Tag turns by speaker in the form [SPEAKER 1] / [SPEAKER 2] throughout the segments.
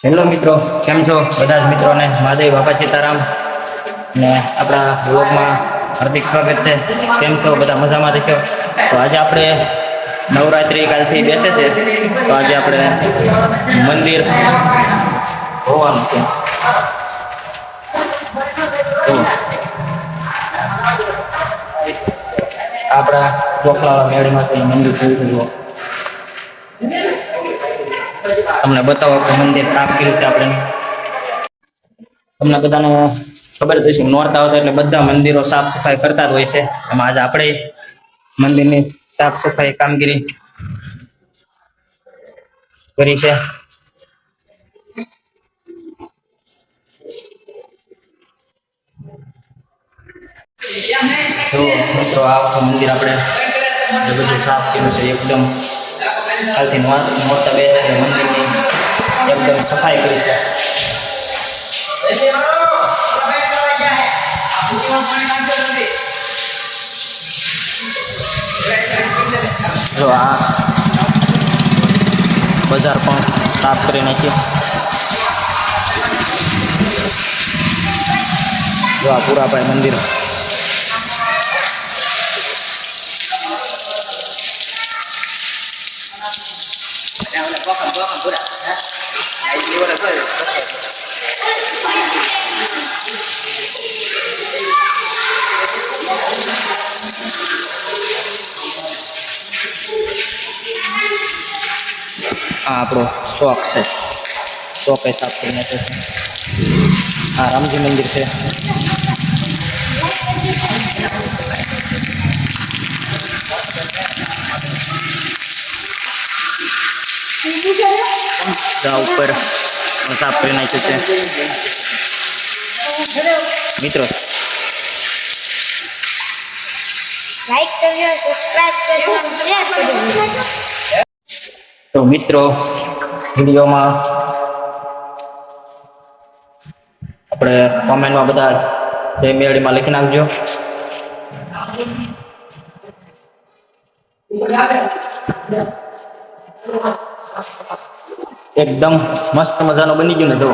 [SPEAKER 1] Hello મિત્રો, કેમ છો? બધા જ મિત્રોને, મહાદેવ, બાપા સીતારામ ને આપણા બ્લોગમાં હાર્દિક સ્વાગત છે. કેમ છો? બધા મજામાં રહેશો તો આજે આપણે નવરાત્રિ કાલથી બેસે છે. તો આજે આપણે મંદિર હોવાનું છે. આપણા ચોકલાવા મેળમાંથી મંદિર જોઈ તમને બતાવો કે મંદિર સાફ કર્યું છે આપણે? તમને બધાને ખબર જ હશે નોરતા આવતા એટલે બધા મંદિરો સાફ સફાઈ કરતા જ હોય છે. એમાં આજે આપણે મંદિરની સાફ સફાઈ કામગીરી કરી છે. મિત્રો, આ મંદિર આપણે બધું સાફ કર્યું છે, એકદમ કાલથી મોટા બે મંદિરની એકદમ સફાઈ કરી છે. જો આ બજાર પણ સાફ કરી નાખી જો આ પુરાભાઈ મંદિર. આ આપણો શોખ છે શોખ એ સાફ કરી નાખ્યો છે આ રામજી મંદિર છે જા ઉપર. સાફ કરી નાખ્યું છે. મિત્રો. તો મિત્રો વિડીયોમાં આપણે કોમેન્ટમાં બધા જય મેળીમાં લખી નાખજો. એકદમ મસ્ત મજાનો બની ગયું ને જો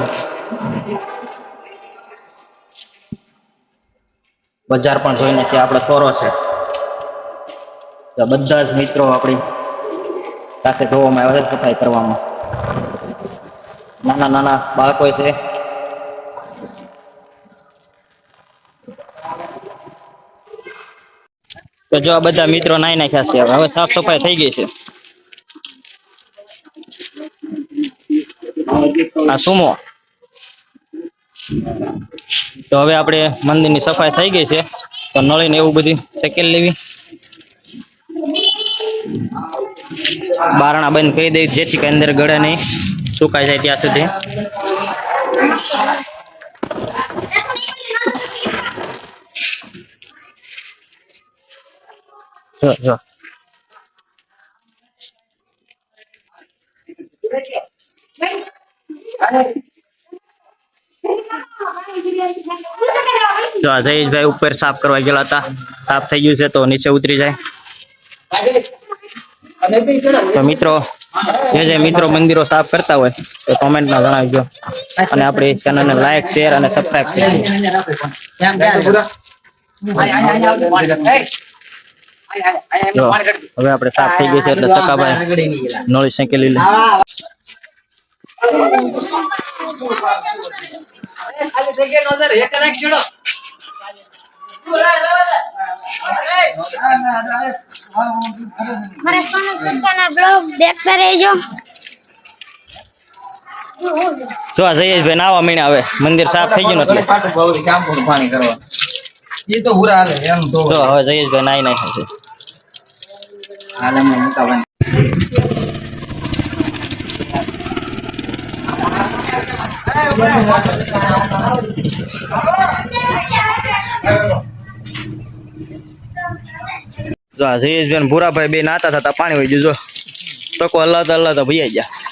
[SPEAKER 1] બજાર પણ જોઈને કે આપણે સોરો છે. બધા જ મિત્રો આપણી સાથે જોવામાં આવે છે સફાઈ કરવામાં. નાના નાના બાળકો છે. તો જો આ બધા મિત્રો નાઈ નાખ્યા છે. હવે સાફ સફાઈ થઈ ગઈ છે. આ સુમો તો હવે આપણે મંદિરની સફાઈ થઈ ગઈ છે. તો નળી ને એવું બધી સેકેલ લેવી. બારણા બંધ કરી દઈ, જેથી કે અંદર ગળે નહીં. સુકાઈ જાય ત્યાં સુધી. જો જો. જો આ ઉપર સાફ કરવા ગયેલા હતા. સાફ થઈ ગયું છે તો નીચે ઉતરી જાય. તો મિત્રો, જે જે મિત્રો મંદિરો સાફ કરતા હોય, તો કોમેન્ટમાં જણાવજો. અને આપણી ચેનલને લાઈક શેર અને સબસ્ક્રાઈબ કરજો હવે આપણે સાફ થઈ ગયું છે એટલે સકાભાઈ નોળી શેકેલી લે.
[SPEAKER 2] ખાલી થઈ ગયો નજર એક કલાક છેડો
[SPEAKER 3] મારા સોનુ સત્તાના બ્લોગ દેખતા રહેજો.
[SPEAKER 1] જો આ જયેશભાઈ નાવા મીણા હવે. મંદિર સાફ થઈ ગયું એટલે.
[SPEAKER 2] પાટું બહુ કામ પૂરું પાણી કરવા એ તો હુરા હાલે એમ તો.
[SPEAKER 1] જો હવે જયેશભાઈ નાઈ નાખે છે.
[SPEAKER 2] હાલે એમને મોટા ભાઈ
[SPEAKER 1] જો જયેશભાઈ ભૂરાભાઈ બે નાતા થતા, પાણી વહી ગયું, જો. તકો હલાતા તો ભૈયા ગયા.